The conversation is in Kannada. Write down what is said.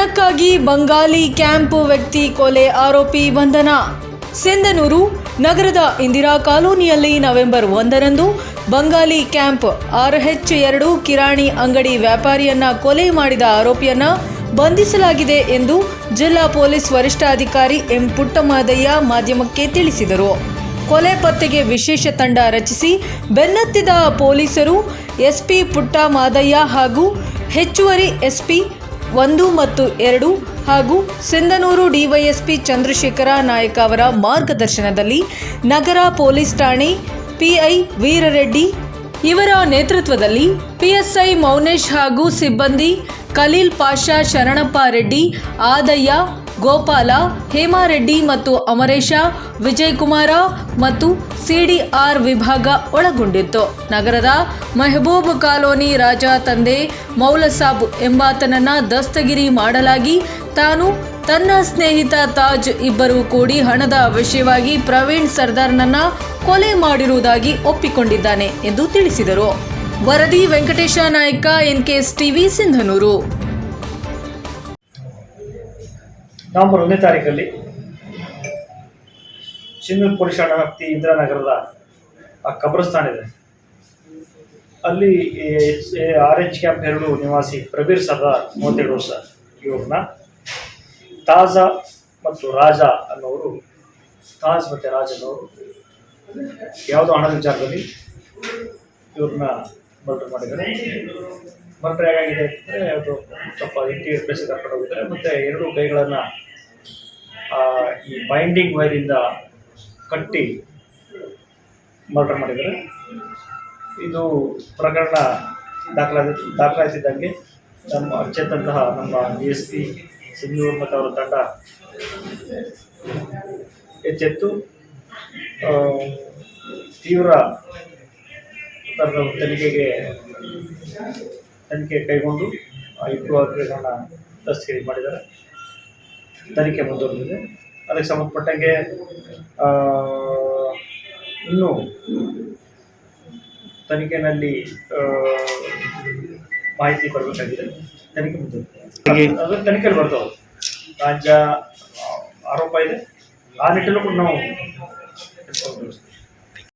ಹಣಕ್ಕಾಗಿ ಬಂಗಾಲಿ ಕ್ಯಾಂಪ್ ವ್ಯಕ್ತಿ ಕೊಲೆ ಆರೋಪಿ ಬಂಧನ. ಸಿಂಧನೂರು ನಗರದ ಇಂದಿರಾ ಕಾಲೋನಿಯಲ್ಲಿ ನವೆಂಬರ್ ಒಂದರಂದು ಬಂಗಾಲಿ ಕ್ಯಾಂಪ್ ಆರ್ ಎಚ್ ಎರಡು ಕಿರಾಣಿ ಅಂಗಡಿ ವ್ಯಾಪಾರಿಯನ್ನ ಕೊಲೆ ಮಾಡಿದ ಆರೋಪಿಯನ್ನ ಬಂಧಿಸಲಾಗಿದೆ ಎಂದು ಜಿಲ್ಲಾ ಪೊಲೀಸ್ ವರಿಷ್ಠಾಧಿಕಾರಿ ಎಂ ಪುಟ್ಟಮಾದಯ್ಯ ಮಾಧ್ಯಮಕ್ಕೆ ತಿಳಿಸಿದರು. ಕೊಲೆ ಪತ್ತೆಗೆ ವಿಶೇಷ ತಂಡ ರಚಿಸಿ ಬೆನ್ನತ್ತಿದ ಪೊಲೀಸರು ಎಸ್ಪಿ ಪುಟ್ಟ ಮಾದಯ್ಯ ಹಾಗೂ ಹೆಚ್ಚುವರಿ ಎಸ್ಪಿ ಒಂದು ಮತ್ತು ಎರಡು ಹಾಗೂ ಸಿಂಧನೂರು ಡಿವೈಎಸ್ಪಿ ಚಂದ್ರಶೇಖರ ನಾಯಕ ಅವರ ಮಾರ್ಗದರ್ಶನದಲ್ಲಿ ನಗರ ಪೊಲೀಸ್ ಠಾಣೆ, ಪಿಐ ವೀರರೆಡ್ಡಿ ಇವರ ನೇತೃತ್ವದಲ್ಲಿ ಪಿಎಸ್ಐ ಮೌನೇಶ್ ಹಾಗೂ ಸಿಬ್ಬಂದಿ ಖಲೀಲ್ ಪಾಷಾ ಶರಣಪ್ಪ ರೆಡ್ಡಿ, ಆದಯ್ಯ ಗೋಪಾಲ, ಹೇಮಾರೆಡ್ಡಿ ಮತ್ತು ಅಮರೇಶ, ವಿಜಯಕುಮಾರ ಮತ್ತು ಸಿಡಿಆರ್ ವಿಭಾಗ ಒಳಗೊಂಡಿತ್ತು. ನಗರದ ಮೆಹಬೂಬ್ ಕಾಲೋನಿ ರಾಜ ತಂದೆ ಮೌಲಸಾಬ್ ಎಂಬಾತನನ್ನ ದಸ್ತಗಿರಿ ಮಾಡಲಾಗಿ ತಾನು ತನ್ನ ಸ್ನೇಹಿತ ತಾಜ್ ಇಬ್ಬರು ಕೂಡಿ ಹಣದ ವಿಷಯವಾಗಿ ಪ್ರವೀಣ್ ಸರ್ದಾರ್ನನ್ನ ಕೊಲೆ ಮಾಡಿರುವುದಾಗಿ ಒಪ್ಪಿಕೊಂಡಿದ್ದಾನೆ ಎಂದು ತಿಳಿಸಿದರು. ವರದಿ Venkatesh Naik NKS TV, Sindhanur. November ಒಂದನೇ ತಾರೀಕಲ್ಲಿ ಚಿನ್ನೂರು ಪೊಲೀಸ್ ಠಾಣಾ ವ್ಯಾಪ್ತಿ ಇಂದಿರಾನಗರದ ಆ ಕಬ್ರಸ್ತಾನ್ ಇದೆ. ಅಲ್ಲಿ ಆರ್ ಎಚ್ ಕ್ಯಾಂಪ್ ಎರಡು ನಿವಾಸಿ ಪ್ರಬೀರ್ ಸರ್ದಾರ್ ಮೂವತ್ತೆರಡು ವರ್ಷ ಇವ್ರನ್ನ ತಾಜಾ ಮತ್ತು ರಾಜ ಅನ್ನೋರು, ತಾಜ್ ಮತ್ತು ರಾಜ ಅನ್ನೋರು ಯಾವುದೋ ಹಣದ ವಿಚಾರದಲ್ಲಿ ಇವ್ರನ್ನ ಮರ್ಡರ್ ಮಾಡಿದ್ದಾರೆ. ಮರ್ಡರ್ ಹೇಗಾಗಿದೆ ಅಂತಂದರೆ ಅದು ಸ್ವಲ್ಪ ಇಂಟೀರಿಯರ್ ಪ್ಲೇಸ್ ಕರ್ಕೊಂಡು ಹೋಗಿದ್ದಾರೆ ಮತ್ತು ಎರಡು ಕೈಗಳನ್ನು ಈ ಬೈಂಡಿಂಗ್ ವೈರಿಂದ ಕಟ್ಟಿ ಮರ್ಡರ್ ಮಾಡಿದ್ದಾರೆ. ಇದು ಪ್ರಕರಣ ದಾಖಲಾದ ದಾಖಲಾಯ್ತಿದ್ದಂಗೆ ನಮ್ಮ ಅಚ್ಚೆತ್ತಂತಹ ನಮ್ಮ ಡಿ ಎಸ್ ಪಿ ಸಿಂಧೂರ್ ಮತ್ತು ಅವರ ತಂಡ ಎಚ್ಚೆತ್ತು. ತೀವ್ರ ತನಿಖೆಗೆ ತನಿಖೆ ಕೈಗೊಂಡು ಇಬ್ಬರು ಆರೋಪಿಗಳನ್ನ ದಸ್ತಗಿರಿ ಮಾಡಿದ್ದಾರೆ. ತನಿಖೆ ಮುಂದುವರೆದಿದೆ. ಅದಕ್ಕೆ ಸಂಬಂಧಪಟ್ಟಂಗೆ ಇನ್ನೂ ತನಿಖೆಯಲ್ಲಿ ಮಾಹಿತಿ ಕೊಡಬೇಕಾಗಿದೆ. ತನಿಖೆ ಮುಂದುವರೆದಿದೆ. ಅದು ತನಿಖೆಯಲ್ಲಿ ಬರ್ತಾವೆ. ರಾಜ್ಯ ಆರೋಪ ಇದೆ. ಆ ನಿಟ್ಟಿನಲ್ಲೂ ಕೂಡ ನಾವು